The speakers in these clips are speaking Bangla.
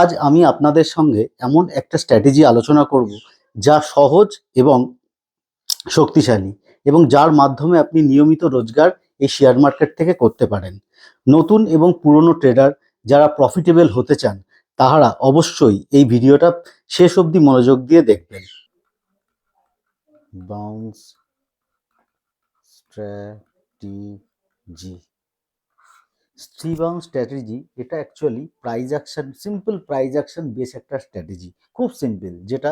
আজ আমি আপনাদের সঙ্গে এমন একটা স্ট্র্যাটেজি আলোচনা করব যা সহজ এবং শক্তিশালী এবং যার মাধ্যমে আপনি নিয়মিত রোজগার এই শেয়ার মার্কেট থেকে করতে পারেন। নতুন এবং পুরনো ট্রেডার যারা প্রফিটেবল হতে চান, তাহারা অবশ্যই এই ভিডিওটা শেষ অবধি মনোযোগ দিয়ে দেখবেন। বাউন্স স্ট্র্যাটেজি স্ট্রিবাউন্ড স্ট্র্যাটেজি এটা actually price action simple price action base একটা স্ট্র্যাটেজি খুব সিম্পল যেটা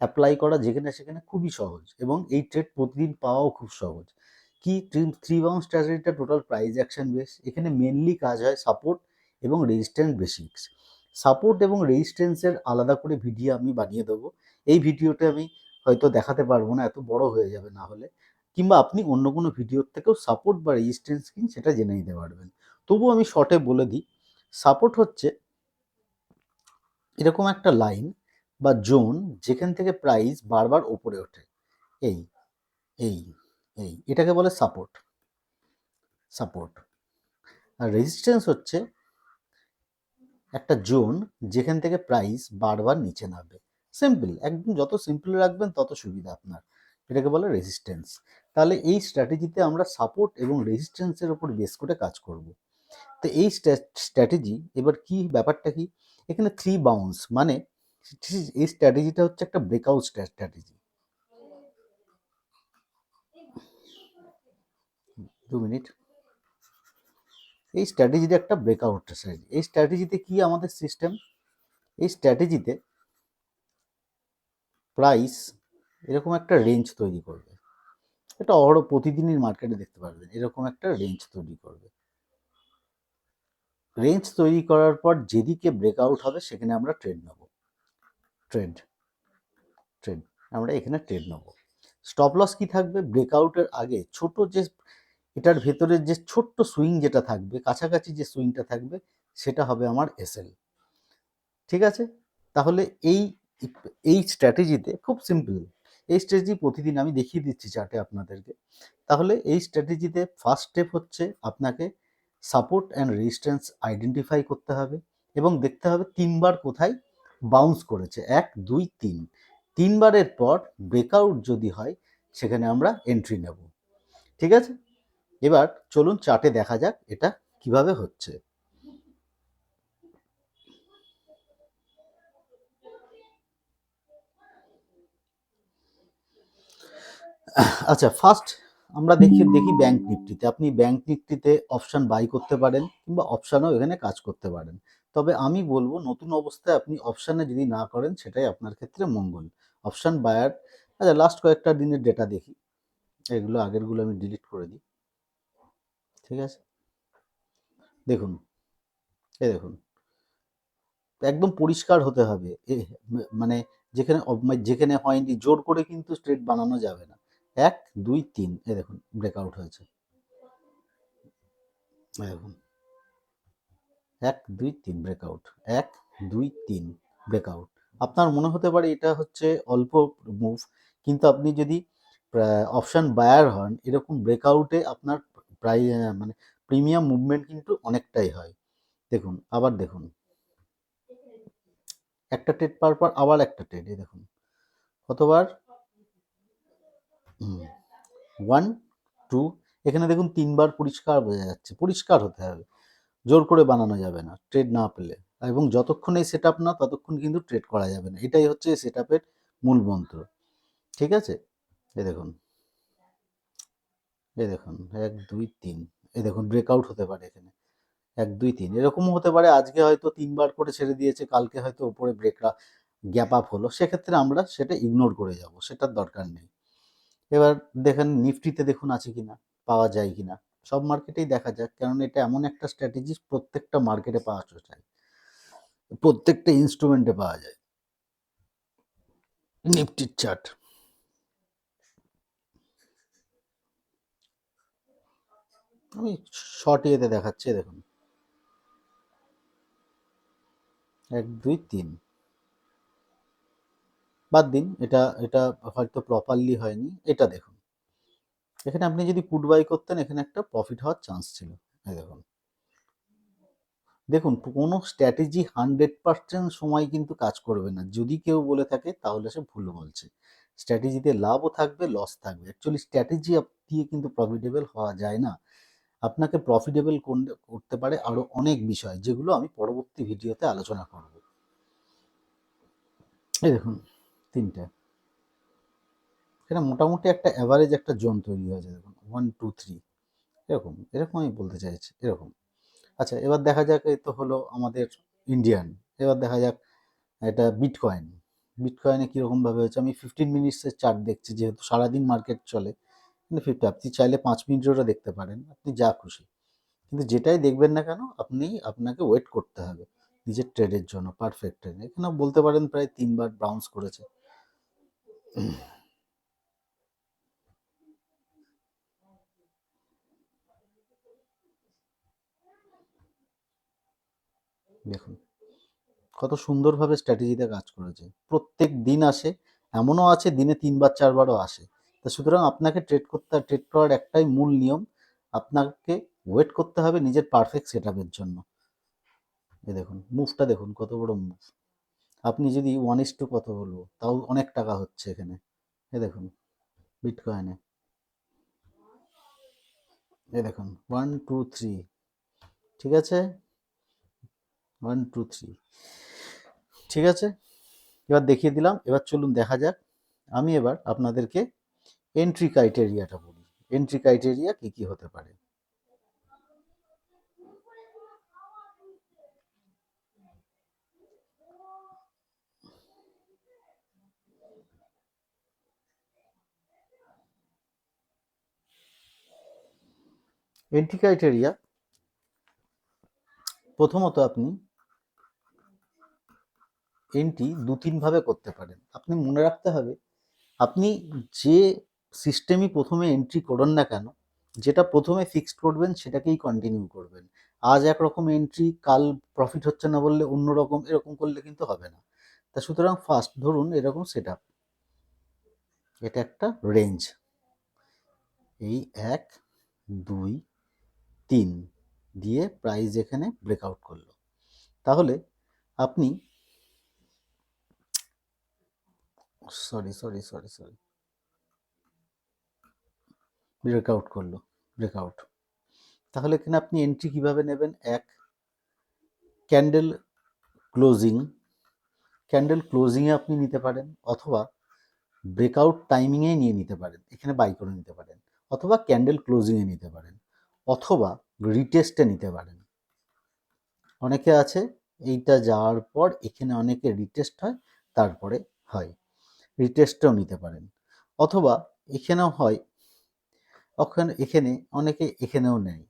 অ্যাপ্লাই করা যেখানে সেখানে খুবই সহজ এবং এই ট্রেড প্রতিদিন পাওয়াও খুব সহজ। কি থ্রি স্ট্র্যাটেজিটা টোটাল প্রাইজ অ্যাকশন বেস এখানে মেনলি কাজ হয় সাপোর্ট এবং রেজিস্ট্যান্স বেসিক্স সাপোর্ট এবং রেজিস্ট্যান্সের আলাদা করে ভিডিও আমি বানিয়ে দেবো। এই ভিডিওটা আমি হয়তো দেখাতে পারব না, এত বড় হয়ে যাবে না হলে। কিংবা আপনি অন্য কোনো ভিডিওর থেকেও সাপোর্ট বা রেজিস্ট্যান্স কিন, সেটা জেনে নিতে পারবেন। তবু আমি শর্টে বলে দিই সাপোর্ট হচ্ছে এরকম একটা লাইন বা জোন যেখান থেকে প্রাইস বারবার ওপরে ওঠে। এই এই এই, এটাকে বলে সাপোর্ট সাপোর্ট আর রেজিস্ট্যান্স হচ্ছে একটা জোন যেখান থেকে প্রাইস বারবার নিচে নামবে। সিম্পল একদম যত সিম্পল রাখবেন তত সুবিধা আপনার। এটাকে বলে রেজিস্ট্যান্স তাহলে এই স্ট্র্যাটেজিতে আমরা সাপোর্ট এবং রেজিস্ট্যান্সের উপর বেস করে কাজ করব। তো এই স্ট্র্যাটেজি, এবার কি ব্যাপারটা কি? এখানে থ্রি বাউন্স মানে এই স্ট্র্যাটেজিটা হচ্ছে একটা ব্রেকআউট স্ট্র্যাটেজি। দু মিনিট। এই স্ট্র্যাটেজিতে একটা ব্রেকআউট স্ট্র্যাটেজি এই স্ট্র্যাটেজিতে কি আমাদের সিস্টেম এই স্ট্র্যাটেজিতে প্রাইস এরকম একটা রেঞ্জ তৈরি করবে। এটা অহরহ প্রতিদিনের মার্কেটে দেখতে পারবেন, এরকম একটা রেঞ্জ তৈরি করবে। রেঞ্জ তৈরি করার পর যেদিকে ব্রেকআউট হবে সেখানে আমরা ট্রেড নেব। ট্রেড ট্রেড আমরা এখানে ট্রেড নেব। স্টপ লস কি থাকবে? ব্রেকআউটের আগে ছোট যে, এটার ভেতরে যে ছোট্ট সুইং যেটা থাকবে, কাছাকাছি যে সুইংটা থাকবে, সেটা হবে আমার এসএল ঠিক আছে? তাহলে এই এই স্ট্র্যাটেজিতে খুব সিম্পল এই স্ট্র্যাটেজি প্রতিদিন আমি দেখিয়ে দিচ্ছি চার্টে আপনাদেরকে। তাহলে এই স্ট্র্যাটেজিতে ফার্স্ট স্টেপ হচ্ছে আপনাকে সাপোর্ট অ্যান্ড রেজিস্ট্যান্স আইডেন্টিফাই করতে হবে এবং দেখতে হবে তিনবার কোথায় বাউন্স করেছে। এক, দুই, তিন। তিনবারের পর ব্রেকআউট যদি হয়, সেখানে আমরা এন্ট্রি নেব। ঠিক আছে? এবার চলুন চার্টে দেখা যাক এটা কীভাবে হচ্ছে। আচ্ছা ফার্স্ট আমরা দেখি দেখি ব্যাংক নিফটিতে আপনি ব্যাংক নিফটিতে অপশান বাই করতে পারেন কিংবা অপশানও এখানে কাজ করতে পারেন। তবে আমি বলব, নতুন অবস্থায় আপনি অপশানে যদি না করেন, সেটাই আপনার ক্ষেত্রে মঙ্গল। অপশান বায়ার আচ্ছা লাস্ট কয়েকটা দিনের ডেটা দেখি। এগুলো আগেরগুলো আমি ডিলিট করে দিই। ঠিক আছে? দেখুন এ দেখুন। একদম পরিষ্কার হতে হবে। এ মানে যেখানে যেখানে হয়নি, জোর করে কিন্তু স্ট্রেট বানানো যাবে না। এক, দুই, তিন। এ দেখুন ব্রেকআউট হয়েছে। দেখুন। এক, দুই, তিন ব্রেকআউট এক, দুই, তিন ব্রেকআউট আপনার মনে হতে পারে এটা হচ্ছে অল্প মুভ কিন্তু আপনি যদি অপশান বায়ার হন, এরকম ব্রেকআউটে আপনার প্রায় মানে প্রিমিয়াম মুভমেন্ট কিন্তু অনেকটাই হয়। দেখুন, আবার দেখুন। একটা ট্রেড পাওয়ার পর আবার একটা ট্রেড এই দেখুন। কতবার? ওয়ান টু এখানে দেখুন তিনবার পরিষ্কার বোঝা যাচ্ছে, পরিষ্কার হতে হবে। জোর করে বানানো যাবে না ট্রেড না পেলে। এবং যতক্ষণ এই সেট না, ততক্ষণ কিন্তু ট্রেড করা যাবে না। এটাই হচ্ছে সেট আপের মূল মন্ত্র। ঠিক আছে? এ দেখুন। এ দেখুন, এক, দুই, তিন। এ দেখুন ব্রেকআউট হতে পারে এখানে। এক, দুই, তিন। এরকমও হতে পারে, আজকে হয়তো তিনবার করে ছেড়ে দিয়েছে, কালকে হয়তো ওপরে ব্রেকরা গ্যাপ আপ হলো। সেক্ষেত্রে আমরা সেটা ইগনোর করে যাব, সেটার দরকার নেই। এবার দেখেন নিফটিতে দেখুন আছে কিনা, পাওয়া যায় কিনা। সব মার্কেটেই দেখা যাক কারণ এটা এমন একটা স্ট্র্যাটেজি প্রত্যেকটা মার্কেটে পাওয়া যায়। প্রত্যেকটা ইনস্ট্রুমেন্টে পাওয়া যায়। নিফটির চার্ট আমি শর্ট ইয়েতে দেখাচ্ছি, দেখুন। এক, দুই, তিন। বাদ দিন, এটা এটা হয়তো প্রপারলি হয়নি। এটা দেখুন। এখানে আপনি যদি পুট বাই করতেন, এখানে একটা প্রফিট হওয়ার চান্স ছিল। দেখুন। দেখুন, কোনো স্ট্র্যাটেজি হান্ড্রেড পার্সেন্ট সময় কিন্তু কাজ করবে না। যদি কেউ বলে থাকে, তাহলে সে ভুল বলছে। স্ট্র্যাটেজিতে লাভও থাকবে লস থাকবে। অ্যাকচুয়ালি স্ট্র্যাটেজি দিয়ে কিন্তু প্রফিটেবল হওয়া যায় না। আপনাকে প্রফিটেবল করতে পারে আরও অনেক বিষয়, যেগুলো আমি পরবর্তী ভিডিওতে আলোচনা করব। এই দেখুন। তিনটে। এটা মোটামুটি একটা অ্যাভারেজ একটা জোন তৈরি হয়েছে, দেখুন ওয়ান টু থ্রি এরকম এরকম আমি বলতে চাইছি, এরকম। আচ্ছা এবার দেখা যাক, এই তো হলো আমাদের ইন্ডিয়ান এবার দেখা যাক এটা বিটকয়েন বিটকয়েনে কীরকমভাবে হয়েছে, আমি ফিফটিন মিনিটসের চার্ট দেখছি, যেহেতু সারাদিন মার্কেট চলে কিন্তু ফিফটি আপনি চাইলে পাঁচ মিনিটেরও দেখতে পারেন, আপনি যা খুশি। কিন্তু যেটাই দেখবেন না কেন, আপনি, আপনাকে ওয়েট করতে হবে, নিজের ট্রেডের জন্য পারফেক্ট ট্রেড এখানে বলতে পারেন, প্রায় তিনবার বাউন্স করেছে। দেখুন, কত সুন্দরভাবে স্ট্র্যাটেজিতে কাজ করেছে। প্রত্যেক দিন আসে, এমনও আছে দিনে তিনবার, চারবারও আসে। তা সুতরাং আপনাকে ট্রেড করতে ট্রেড করার একটাই মূল নিয়ম, আপনাকে ওয়েট করতে হবে নিজের পারফেক্ট সেট জন্য। এ দেখুন মুভটা দেখুন, কত বড় মুভ আপনি যদি ওয়ান ইস টু কত বলব, তাও অনেক টাকা হচ্ছে এখানে। এ দেখুন বিটকয়েনে এ। দেখুন ওয়ান টু থ্রি ঠিক আছে? ওয়ান টু থ্রি ঠিক আছে? এবার দেখিয়ে দিলাম, এবার চলুন দেখা যাক। আমি এবার আপনাদেরকে এন্ট্রি ক্রাইটেরিয়াটা বলি। এন্ট্রি ক্রাইটেরিয়া কী কী হতে পারে? এন্ট্রি ক্রাইটেরিয়া প্রথমত আপনি এন্ট্রি দু তিনভাবে করতে পারেন। আপনি মনে রাখতে হবে, আপনি যে সিস্টেমই প্রথমে এন্ট্রি করুন না কেন, যেটা প্রথমে ফিক্সড করবেন সেটাকেই কন্টিনিউ করবেন। আজ একরকম এন্ট্রি কাল প্রফিট হচ্ছে না বললে অন্য রকম এরকম করলে কিন্তু হবে না। তা সুতরাং ফার্স্ট ধরুন এরকম সেট এটা একটা রেঞ্জ এই এক, দুই তিন দিয়ে প্রাইস এখানে ব্রেকআউট করল। তাহলে আপনি sorry sorry sorry sorry breakout করল ব্রেকআউট তাহলে এখানে আপনি এন্ট্রি কীভাবে নেবেন? এক ক্যান্ডেল ক্লোজিং ক্যান্ডেল ক্লোজিংয়ে আপনি নিতে পারেন অথবা ব্রেকআউট টাইমিংয়ে নিয়ে নিতে পারেন। এখানে বাই করে নিতে পারেন। অথবা ক্যান্ডেল ক্লোজিংয়ে নিতে পারেন। অথবা রিটেস্টে নিতে পারেন। অনেকে আছে, এইটা যাওয়ার পর এখানে অনেকে রিটেস্ট হয়, তারপরে হয়। রিটেস্টেও নিতে পারেন। অথবা এখানেও হয় ওখানে এখানে, অনেকে এখানেও নেয়।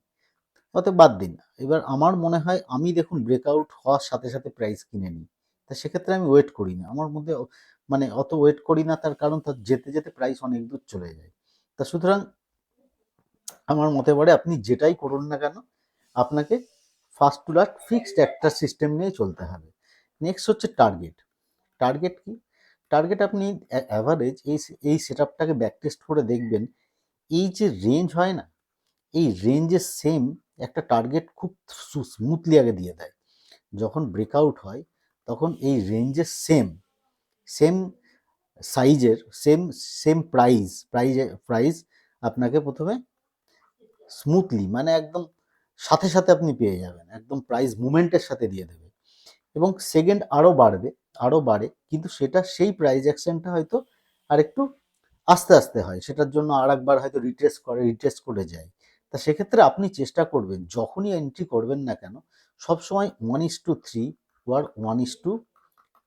অত বাদ দিন। এবার আমার মনে হয়, আমি দেখুন ব্রেকআউট হওয়ার সাথে সাথে প্রাইস কিনে নিই। তা সেক্ষেত্রে আমি ওয়েট করি না। আমার মধ্যে মানে অত ওয়েট করি না, তার কারণ তার যেতে যেতে প্রাইস অনেক দূর চলে যায়। তা সুতরাং আমার মতে পড়ে আপনি যেটাই করুন না কেন, আপনাকে ফার্স্ট টু লাস্ট ফিক্সড একটা সিস্টেম নিয়ে চলতে হবে। নেক্সট হচ্ছে টার্গেট টার্গেট কি? টার্গেট আপনি অ্যাভারেজ এই এই সেট আপটাকে ব্যাকটেস্ট করে দেখবেন, এই যে রেঞ্জ হয় না, এই রেঞ্জের সেম একটা টার্গেট খুব স্মুথলি আগে দিয়ে দেয়। যখন ব্রেকআউট হয়, তখন এই রেঞ্জের সেম সেম সাইজের same same price prize price আপনাকে প্রথমে স্মুথলি মানে একদম সাথে সাথে আপনি পেয়ে যাবেন। একদম প্রাইস মুভমেন্টের সাথে দিয়ে দেবে। এবং সেকেন্ড আরও বাড়বে আরও বাড়ে, কিন্তু সেটা সেই প্রাইজ অ্যাকশনটা হয়তো আর একটু আস্তে আস্তে হয়। সেটার জন্য আর একবার হয়তো রিট্রেস করে রিট্রেস করে যায়। তা সেক্ষেত্রে আপনি চেষ্টা করবেন, যখনই এন্ট্রি করবেন না কেন, সবসময় one is to three or one is to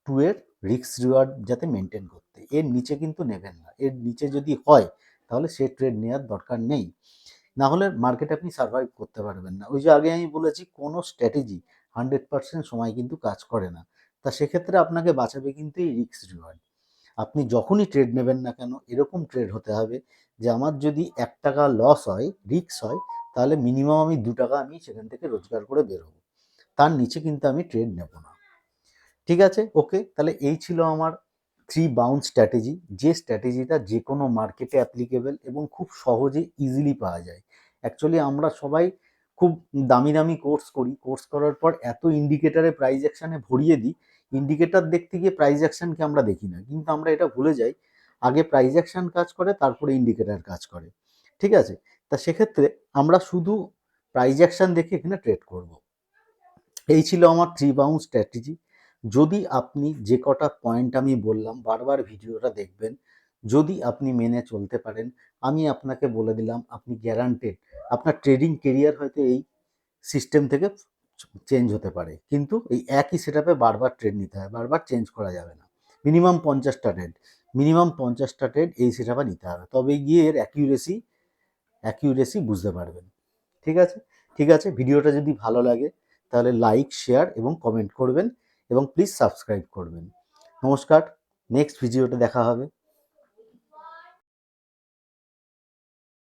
two এর রিক্স রিওয়ার্ড যাতে মেনটেন করতে। এর নিচে কিন্তু নেবেন না। এর নিচে যদি হয়, তাহলে সে ট্রেড নেওয়ার দরকার নেই। না হলে মার্কেটে আপনি সার্ভাইভ করতে পারবেন না। ওই যে আগে আমি বলেছি, কোনো স্ট্র্যাটেজি হান্ড্রেড পার্সেন্ট সময় কিন্তু কাজ করে না। তা সেক্ষেত্রে আপনাকে বাঁচাবে কিন্তু এই রিক্স রিওয়ার্ড আপনি যখনই ট্রেড নেবেন না কেন, এরকম ট্রেড হতে হবে যে আমার যদি এক টাকা লস হয় রিক্স হয়, তাহলে মিনিমাম আমি দু টাকা আমি সেখান থেকে রোজগার করে বেরোবো। তার নিচে কিন্তু আমি ট্রেড নেব না। ঠিক আছে? ওকে তাহলে এই ছিল আমার থ্রি বাউন্ড স্ট্র্যাটেজি যে স্ট্র্যাটেজিটা যে কোনো মার্কেটে অ্যাপ্লিকেবল এবং খুব সহজে ইজিলি পাওয়া যায়। অ্যাকচুয়ালি আমরা সবাই খুব দামি দামি কোর্স করি। কোর্স করার পর এত ইন্ডিকেটারে প্রাইজ অ্যাকশানে ভরিয়ে দিই ইন্ডিকেটার দেখতে গিয়ে প্রাইজ অ্যাকশনকে আমরা দেখি না। কিন্তু আমরা এটা ভুলে যাই, আগে প্রাইজ অ্যাকশন কাজ করে, তারপরে ইন্ডিকেটার কাজ করে। ঠিক আছে? তা সেক্ষেত্রে আমরা শুধু প্রাইজ অ্যাকশন দেখে এখানে ট্রেড করব। এই ছিল আমার থ্রি বাউন্ড স্ট্র্যাটেজি যদি আপনি যে কটা পয়েন্ট আমি বললাম, বারবার ভিডিওটা দেখবেন, যদি আপনি মেনে চলতে পারেন, আমি আপনাকে বলে দিলাম, আপনি গ্যারান্টেড আপনার ট্রেডিং কেরিয়ার হয়তো এই সিস্টেম থেকে চেঞ্জ হতে পারে। কিন্তু এই একই সেটআপে বারবার ট্রেড নিতে হয়, বারবার চেঞ্জ করা যাবে না। মিনিমাম পঞ্চাশটা ট্রেড মিনিমাম পঞ্চাশটা ট্রেড এই সেটআপে নিতে হবে। তবে গিয়ে এর অ্যাকিউরেসি অ্যাকিউরেসি বুঝতে পারবেন। ঠিক আছে? ঠিক আছে? ভিডিওটা যদি ভালো লাগে, তাহলে লাইক শেয়ার এবং কমেন্ট করবেন। এবং প্লিজ সাবস্ক্রাইব করবেন। নমস্কার নেক্সট ভিডিওতে দেখা হবে।